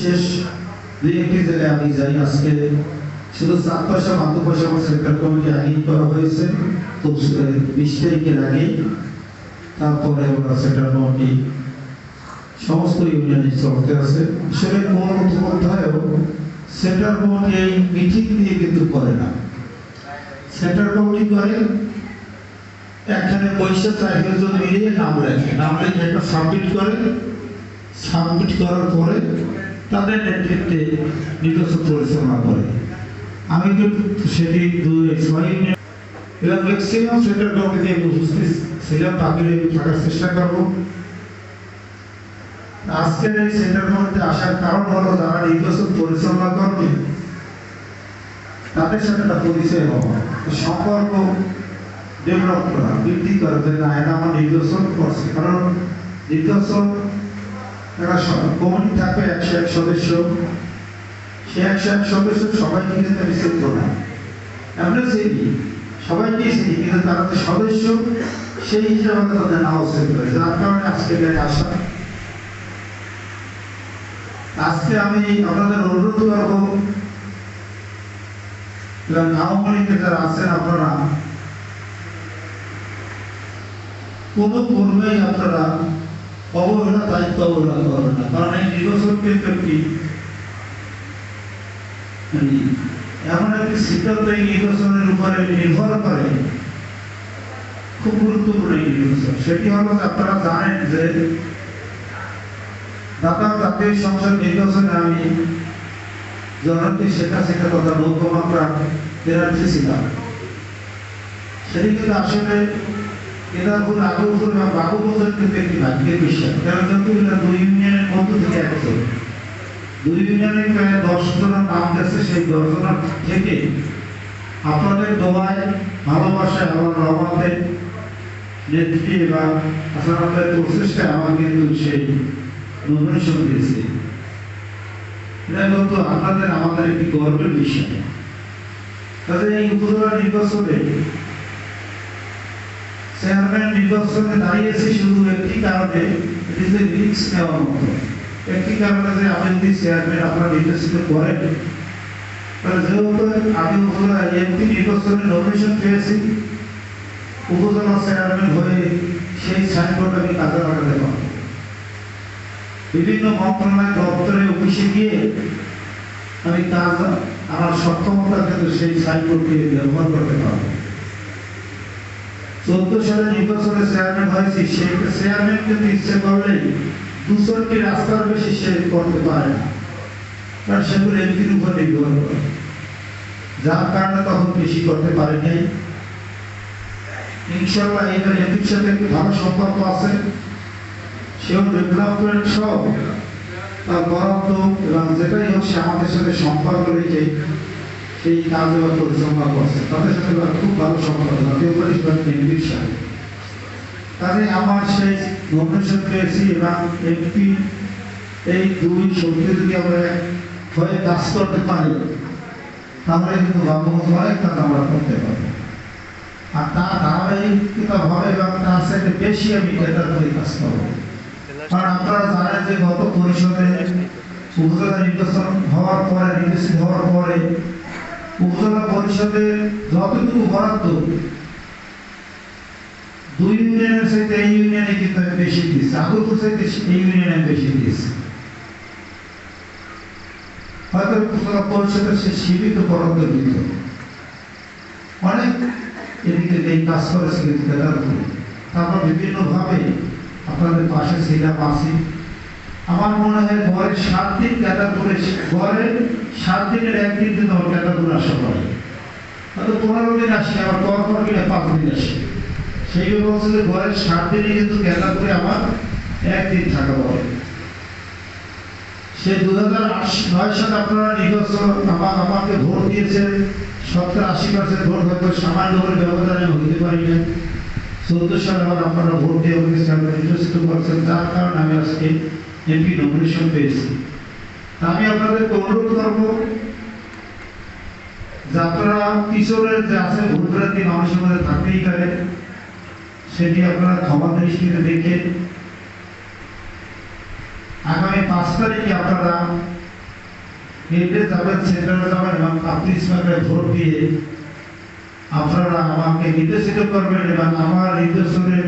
বিশেষ দুই আমি যাই আজকে। শুধু চার পয়সা মাত্র পয়সা আমার সেন্ট্রাল কমিটি আগেই করা হয়েছে। খুব বিশ তারিখের আগে। তারপরে ওরা সেন্ট্রাল কমিটি সমস্ত ইউনিয়নে চলতে আছে। আসলে কোন মুখোপাধ্যায়ও সেন্ট্রাল কমিটি এই মিটিং দিয়ে কিন্তু করে না। সেন্ট্রাল কমিটি করে এখানে পয়সা চাহিদা যদি মিলিয়ে নাম লেখে নাম রেখে একটা সাবমিট করে। সাবমিট করার পরে তাদের নেতৃত্বে নির্বাচন পরিচালনা করে। আমি কিন্তু সেটি ছয় তাদের সাথে পরিচয় সম্পর্ক ডেভেলপ করা, বৃদ্ধি করা, যে না আমার নির্বাচন করছে। কারণ নির্বাচন একটা কমিটি থাকবে, একশো এক সদস্য। সে একশো এক সদস্য সবাইকে কিন্তু রিসিভ করে আমরা চিনি সবাইকে চিনি কিন্তু তারা যে সদস্য, সেই হিসাবে তাদের নাও করে। যার কারণে আজকে আসা আজকে আমি আপনাদের অনুরোধ করব লীগের যারা আছেন আপনারা কোন কর্মেই আপনারা অবহেলা দায়িত্ব অবহেলা করবেন না। কারণ এই নির্বাচন কিন্তু একটি মানে এমন একটি সিদ্ধান্ত এই নির্বাচনের উপরে নির্ভর করে। খুব গুরুত্বপূর্ণ এই নির্বাচন। সেটি হলো যে আপনারা জানেন যে ঢাকা জাতীয় সংসদ নির্বাচনে আমি জনকে শেখা শেখা তথা লক্ষ্যমাত্রা প্রার্থী সেটি কিন্তু আসলে কেদারপুর আগরপুর এবং বাবুপুরের কিন্তু একটি ভাগ্যের বিষয় কারণ যতগুলো দুই ইউনিয়নের মধ্য থেকে একজন দুই ইউনিয়নে প্রায় দশ জনের নাম গেছে সেই দশ জনের থেকে। আপনাদের দোয়ায়, ভালোবাসায়, আমার রহমানের নেত্রী বা আপনাদের প্রচেষ্টায় আমার কিন্তু সেই নমিনেশন দিয়েছে। এটা কিন্তু আপনাদের আমাদের একটি গর্বের বিষয়। কাজে এই উপজেলা নির্বাচনে চেয়ারম্যান নির্বাচনে দাঁড়িয়েছে শুধু একটি কারণে, এটি যে রিক্স নেওয়ার মতো। একটি কারণে যে আমি যদি চেয়ারম্যান আপনারা নির্বাচিত করেন। যেহেতু আমি উপজেলা এমপি নির্বাচনে নমিনেশন পেয়েছি, উপজেলা চেয়ারম্যান হয়ে সেই সাইনবোর্ড আমি কাজে লাগাতে পারব। বিভিন্ন মন্ত্রণালয় দপ্তরে অফিসে গিয়ে আমি কাজ, আমার সক্ষমতা কিন্তু সেই সাইনবোর্ডকে ব্যবহার করতে পারব। চোদ্দ সালে নির্বাচনে চেয়ারম্যান হয়েছি, সেই চেয়ারম্যান কিন্তু ইচ্ছে করলে দুশোটি রাস্তার বেশি সে করতে পারে না। কারণ সেগুলো এমপির উপর নির্ভর করে। যার কারণে তখন বেশি করতে পারে নাই। ইনশাল্লাহ এবার এমপির সাথে একটি ভালো সম্পর্ক আছে, সেও ডেভেলপমেন্ট সহ তার বরাদ্দ এবং যেটাই সে আমাদের সাথে সম্পর্ক রেখে সেই কাজ এবার পরিচালনা করছে। তাদের সাথে এবার খুব ভালো সম্পর্ক। জাতীয় পরিষদ এমপির সাথে কাজে আমার সেই নমিনেশন পেয়েছি এবং এমপি এই দুই শক্তি যদি আমরা হয়ে কাজ করতে পারি, তাহলে কিন্তু বাবুগঞ্জ অনেক কাজ আমরা করতে পারব। আর তার ধারাবাহিকতা ভাবে এবং তার সাথে বেশি আমি বেটার করে কাজ করব। কারণ আপনারা জানেন যে গত পরিষদে উপজেলা নির্বাচন হওয়ার পরে নির্বাচিত হওয়ার পরে উপজেলা পরিষদে যতটুকু বরাদ্দ, দুই ইউনিয়নের সাথে এই ইউনিয়নে কিন্তু বেশি সাথে এই ইউনিয়নে বেশি হয়তো উপজেলা পরিষদের সে সীমিত বরাদ্দ দিত অনেক এদিকে এই কাজ করেছে কিন্তু তারপর বিভিন্নভাবে আপনাদের পাশে ছিলাম, আছি। আমার মনে হয় ঘরের সাত দিন কেদারপুরে ঘরের সাত দিনের একদিন দিন আমার কেদারপুর আসা পড়ে হয়তো পনেরো দিন আসি, আবার পর পর গেলে পাঁচ দিন আসি। সেই বলছে যে ঘরের সাত দিনে কিন্তু কেদারপুরে আমার একদিন থাকা পড়ে সে দু হাজার নয় সালে আপনারা নির্বাচন আমার আমাকে ভোট দিয়েছেন সত্তর আশি পার্সেন্ট ভোট হয়তো সামান্য করে ব্যবধানে হইতে পারি না চোদ্দ সালে আবার আপনারা ভোট দিয়ে নির্বাচিত করছেন। যার কারণে আমি আজকে এমপি নমিনেশন পেয়েছি। আমি আপনাদেরকে অনুরোধ করব যে আপনারা কিশোরের যে আছে ভুলভ্রান্তি মানুষের মধ্যে থাকতেই পারে, সেটি আপনারা ক্ষমা দৃষ্টিতে দেখে আগামী পাঁচ তারিখে আপনারা কেন্দ্রে যাবেন সেন্টারে যাবেন এবং আপনি ইসলামে ভোট দিয়ে আপনারা আমাকে নির্দেশিত করবেন এবং আমার নির্দেশনে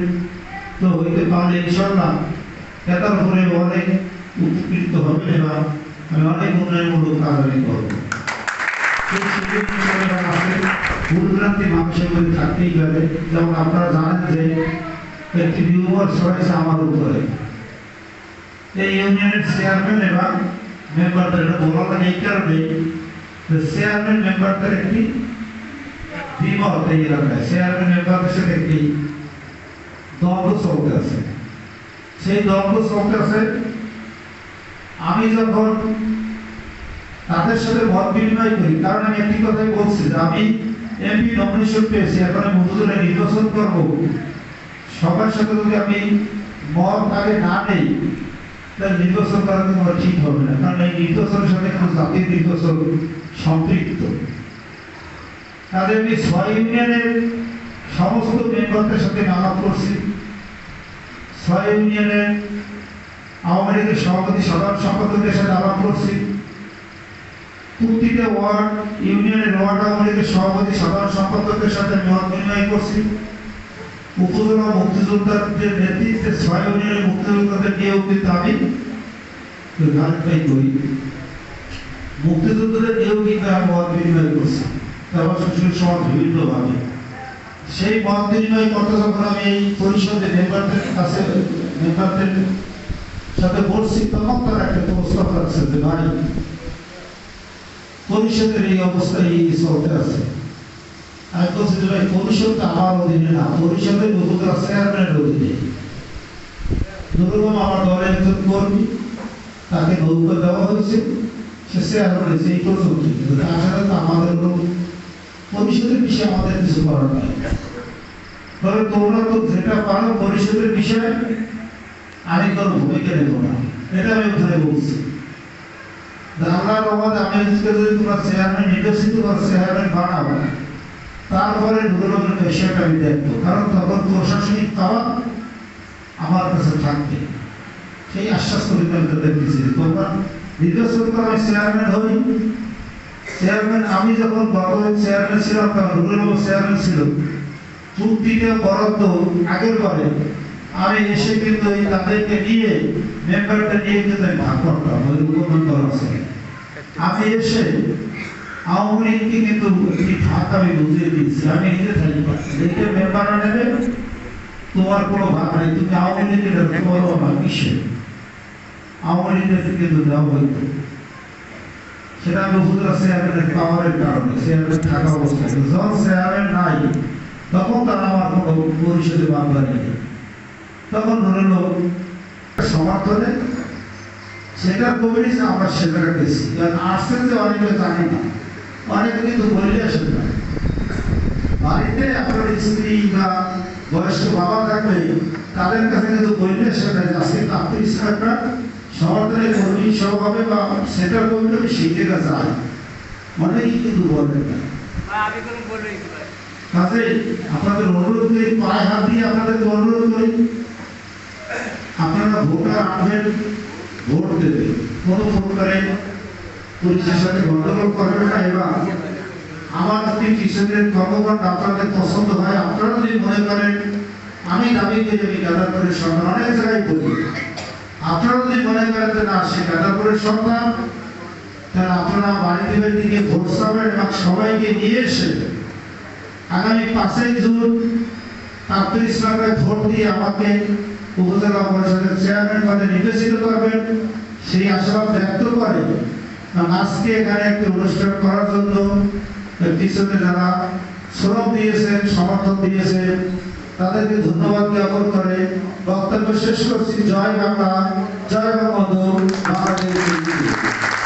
তো হইতে পারলে ইনশাল্লাহ এটার উপরে অনেক উপকৃত হবে এবং আমি অনেক উন্নয়নমূলক কাজ আমি করব এই সুযোগ হিসেবে আমাদের ভুলভ্রান্তি মানুষের মধ্যে থাকতেই পারে যেমন আপনারা জানেন যে একটি বিউমার ছড়াইছে আমার উপরে এই ইউনিয়নের চেয়ারম্যান এবং মেম্বারদের এটা বলা লাগে এই কারণে যে চেয়ারম্যান মেম্বারদের একটি দ্বিমত এই এলাকায় চেয়ারম্যান মেম্বারদের সাথে একটি দ্বন্দ্ব চলতে আছে সেই দ্বন্দ্ব আছে। আমি যখন তাদের সাথে মত বিনিময় করি, কারণ আমি একটি কথাই বলছি যে আমি এমপি নমিনেশন পেয়েছি, এখন আমি মধুরে নির্বাচন করব। সবার সাথে যদি আমি মত আগে না নেই, তাহলে নির্বাচন করা কিন্তু ঠিক হবে না। কারণ এই নির্বাচনের সাথে কোনো জাতীয় নির্বাচন সম্পৃক্ত। তাদের আমি ছয় ইউনিয়নের সমস্ত মেম্বারদের সাথে আলাপ করছি। ছয় ইউনিয়নের আওয়ামী লীগের সভাপতি, সাধারণ সম্পাদকের সাথে আলাপ করছি। প্রতিটা ওয়ার্ড, ইউনিয়নের ওয়ার্ড আওয়ামী লীগের সভাপতি, সাধারণ সম্পাদকের সাথে মত বিনিময় করছি। উপজেলা মুক্তিযোদ্ধাদের নেতৃত্বে ছয় ইউনিয়নের মুক্তিযোদ্ধাদের নিয়েও কিন্তু আমি গানটাই করি। মুক্তিযোদ্ধাদের নিয়েও কিন্তু আমি মত বিনিময় করছি। তারপর সুশীল সমাজ বিভিন্নভাবে সেই মত বিনিময় করতে যখন আমি এই পরিষদের মেম্বারদের কাছে মেম্বারদের সাথে বলছি তখন তারা একটা প্রস্তাব রাখছে যে ভাই পরিষদের এই অবস্থা এই চলতে আছে। আমি বলছি যে ভাই, পরিষদ আমার অধীনে না, পরিষদের উপজেলা চেয়ারম্যানের অধীনে। আমার একজন কর্মী, তাকে নৌকা দেওয়া হয়েছে। সে চেয়ারম্যান এই পর্যন্ত তাছাড়া তো আমাদের পরিষদের বিষয়ে আমাদের কিছু করার নাই। তবে তোমরা তো যেটা পারো পরিষদের বিষয়ে, আমি কোনো ভূমিকা নেব না। এটা আমি ওখানে বলছি। আল্লাহর রহমতে আমি যদি তোমরা চেয়ারম্যান নির্বাচিত বা চেয়ারম্যান বানাবো তারপরে ডেভেলপমেন্ট বিষয়টা আমি দেখব। কারণ তখন প্রশাসনিক পাওয়া আমার কাছে থাকবে। সেই আশ্বাস করে আমি তাদের দিচ্ছি তোমরা করে আমি চেয়ারম্যান হই। চেয়ারম্যান আমি যখন গত চেয়ারম্যান ছিলাম তখন রুবেল চেয়ারম্যান ছিল চুক্তিতে বরাদ্দ আগের পরে আমি এসে কিন্তু এই তাদেরকে নিয়ে মেম্বারটা নিয়ে কিন্তু আমি ভাগ করতাম ওই উপমন্ত্র আছে। আমি এসে আওয়ামী লীগকে কিন্তু একটি ভাগ আমি বুঝিয়ে দিয়েছি, আমি নিজে থাকি এইটা মেম্বাররা নেবে, তোমার কোনো ভাগ নেই। তুমি আওয়ামী লীগের তোমার আমার কিসে আওয়ামী লীগের কিন্তু দেওয়া হইতো সেটা আমি উপজেলা চেয়ারম্যানের পাওয়ারের কারণে, চেয়ারম্যান থাকা অবস্থায় যখন চেয়ারম্যান নাই, তখন তারা আমার কোনো পরিষদে বাংলা নেই তখন ধরে লোক সমর্থনে সেটা কমিটিস আমরা সেখানে গেছি কারণ আসছেন যে অনেকে জানে না, অনেকে কিন্তু বলে আসেন না। বাড়িতে আপনার স্ত্রী বা বয়স্ক বাবা থাকলে তাদের কাছে কিন্তু বললে সেটা আজকে আপনি ইসলামটা সমর্থনে কর্মী সহভাবে বা সেটার কমিটি সেই জায়গায় যায়। অনেকেই কিন্তু বলেন না আমি কাজে আপনাদের অনুরোধ করি পায়ে হাত দিয়ে আপনাদেরকে অনুরোধ করি আপনারা ভোটার আনবেন ভোট দেবে কোনো প্রকারে পুলিশের সাথে গন্ডগোল করবেন না। এবং আমার যদি কৃষকের কর্মকাণ্ড আপনাদের পছন্দ হয় আপনারা যদি মনে করেন আমি দাবি করি আমি গাদারপুরের সন্তান অনেক জায়গায় বলি। আপনারা যদি মনে করেন যে না, সে গাদারপুরের সন্তান তাহলে আপনারা বাড়ি দেবের দিকে ভোট চাবেন এবং সবাইকে নিয়ে এসে আগামী পাঁচই জুন আব্দুল ইসলামকে ভোট দিয়ে আমাকে উপজেলা পরিষদের চেয়ারম্যান পদে নির্বাচিত করবেন, সেই আশাবাদ ব্যক্ত করে আজকে এখানে একটি অনুষ্ঠান করার জন্য পিছনে যারা শ্রম দিয়েছেন, সমর্থন দিয়েছেন তাদেরকে ধন্যবাদ জ্ঞাপন করে বক্তব্য শেষ করছি। জয় বাংলা জয় বঙ্গবন্ধু বাংলাদেশ।